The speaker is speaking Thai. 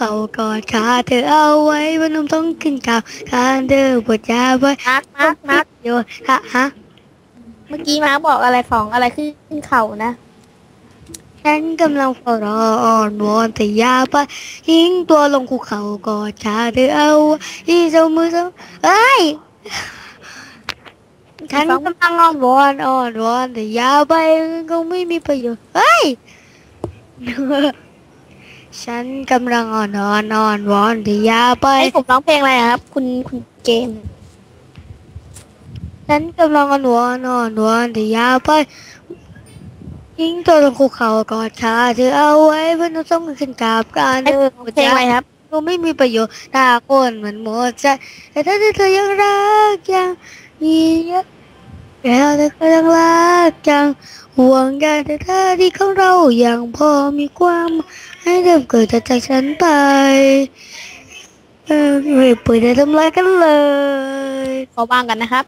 เขากอดขาเธอเอาไว้วันนุ่มต้องขึ้นข่าวการเธอปวดยาไว้มาร์คมาร์คมาร์คโยนฮะฮะเมื่อกี้มาร์คบอกอะไรของอะไรขึ้นเข่านะ ฉันกำลังเฝ้ารออ่อนวอนแต่อยาไปทิ้งตัวลงคุกเขากอดขาเธอเอาไว้ที่เจ้ามือเจ้าเอ้ยฉันกำลังอ่อนวอนอ่อนวอนแต่อยาไปคงไม่มีประโยชน์เฮ้ย ฉันกำลังอ่อนวอนอ่อนวอนแต่อยาไปให้ผมร้องเพลงอะไรอะครับ คุณคุณเกม ฉันกำลังอ่อนวอนอ่อนวอนแต่อยาไปทิ้งตัวลงคุกเขากอดขาเธอเอาไว้เพื่อต้องขึ้นกราบการให้เธผอมร้องเพลงอะไรครับก็ไม่มีประโยชน์ถ้าคนมันหมดใจแต่ถ้าเธอยังรักยังมีเยอะ แล้วแต่ก็ยังรักยังห่วงกันแต่ถ้าที่ของเราอย่างพอมีความให้เริ่มเกิดจากจฉันไปเออไม่เปิดจะทำลายกันเลยขอวางกันนะครับ